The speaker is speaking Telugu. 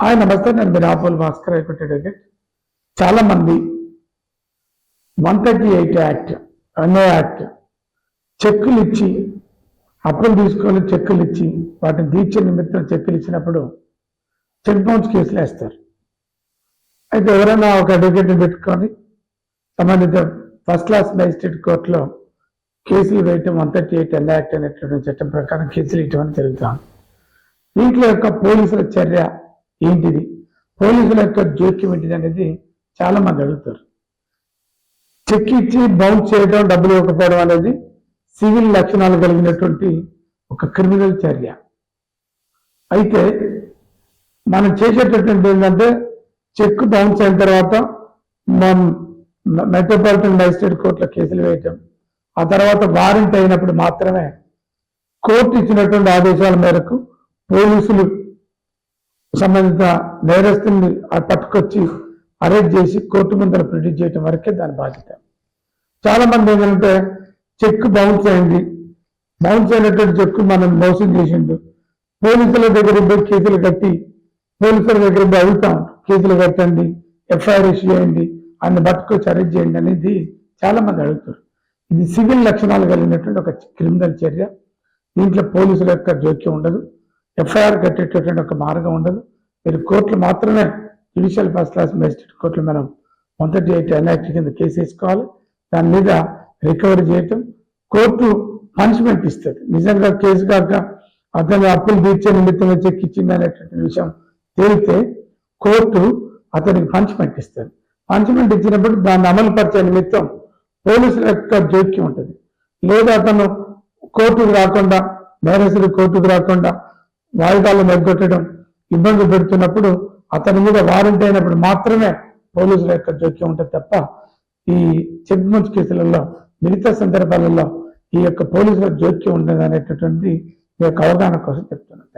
హాయ్ నమస్తే నేను మీ Rapol Bhaskar high court advocate. One thirty eight act N O act చెక్కులు ఇచ్చి అప్పులు తీసుకొని చెక్కులు ఇచ్చి వాటిని తీర్చే నిమిత్తం చెక్కులు ఇచ్చినప్పుడు చెక్ బౌన్స్ కేసులు వేస్తారు. అయితే ఎవరైనా ఒక అడ్వకేట్ని పెట్టుకొని సంబంధిత ఫస్ట్ క్లాస్ మేజిస్ట్రేట్ కోర్టులో కేసులు వేయటం one thirty eight N act అనేటువంటి చట్టం ప్రకారం కేసులు ఇవ్వడం జరుగుతుంది. దీంట్లో యొక్క పోలీసుల చర్య ఏంటిది? పోలీసుల యొక్క జోక్యం ఏంటిది అనేది చాలా మంది అడుగుతారు. చెక్ ఇచ్చి బౌన్స్ చేయడం డబ్బులు ఇవ్వకపోవడం అనేది సివిల్ లక్షణాలు కలిగినటువంటి ఒక క్రిమినల్ చర్య. అయితే మనం చేసేటటువంటి ఏంటంటే చెక్ బౌన్స్ అయిన తర్వాత మనం మెట్రోపాలిటన్ మ్యాజిస్ట్రేట్ కోర్టులో కేసులు వేయటం ఆ తర్వాత వారెంట్ అయినప్పుడు మాత్రమే కోర్టు ఇచ్చినటువంటి ఆదేశాల మేరకు పోలీసులు సంబంధిత నేరస్తుల్ని ఆ పట్టుకొచ్చి అరెస్ట్ చేసి కోర్టు ముందర ప్రొడ్యూస్ చేయటం వరకే దాని బాధ్యత. చాలా మంది ఏంటంటే చెక్ బౌన్స్ అయింది. బౌన్స్ అయినటువంటి చెక్ మనం మోసం చేసిండు. పోలీసుల దగ్గర పోయి కేసులు కట్టి పోలీసుల దగ్గర పోయి అడుగుతాం కేసులు కట్టండి ఎఫ్ఐఆర్ ఇష్యూ చేయండి ఆయన పట్టుకొచ్చి అరెస్ట్ చేయండి అనేది చాలా మంది అడుగుతారు. ఇది సివిల్ లక్షణాలు కలిగినటువంటి ఒక క్రిమినల్ చర్య. దీంట్లో పోలీసుల యొక్క జోక్యం ఉండదు. ఎఫ్ఐఆర్ కట్టేటటువంటి ఒక మార్గం ఉండదు. మీరు కోర్టులు మాత్రమే జ్యుడిషియల్ ఫస్ట్ క్లాస్ మెజిస్ట్రేట్ కోర్టులు మనం మొదటి ఎయిట్ ఎన్ఆక్ట్ కింద కేసు వేసుకోవాలి. దాని మీద రికవరీ చేయటం కోర్టు పనిష్మెంట్ ఇస్తుంది. నిజంగా కేసు కాక అతను అప్పులు తీర్చే నిమిత్తంగా చెక్ ఇచ్చింది అనేటువంటి విషయం తేలితే కోర్టు అతనికి పనిష్మెంట్ ఇస్తుంది. పనిష్మెంట్ ఇచ్చినప్పుడు దాన్ని అమలు పరిచే నిమిత్తం పోలీసుల యొక్క జోక్యం ఉంటుంది. లేదా అతను కోర్టుకు రాకుండా నేరస్తుడు కోర్టుకు రాకుండా వాయిదాలు మెగ్గొట్టడం ఇబ్బంది పెడుతున్నప్పుడు అతని మీద వారెంట్ అయినప్పుడు మాత్రమే పోలీసుల యొక్క జోక్యం ఉంటుంది తప్ప ఈ చెక్ కేసులలో మిగతా సందర్భాలలో ఈ యొక్క పోలీసుల జోక్యం ఉండదు అనేటటువంటి మీ యొక్క అవగాహన కోసం చెప్తున్నాను.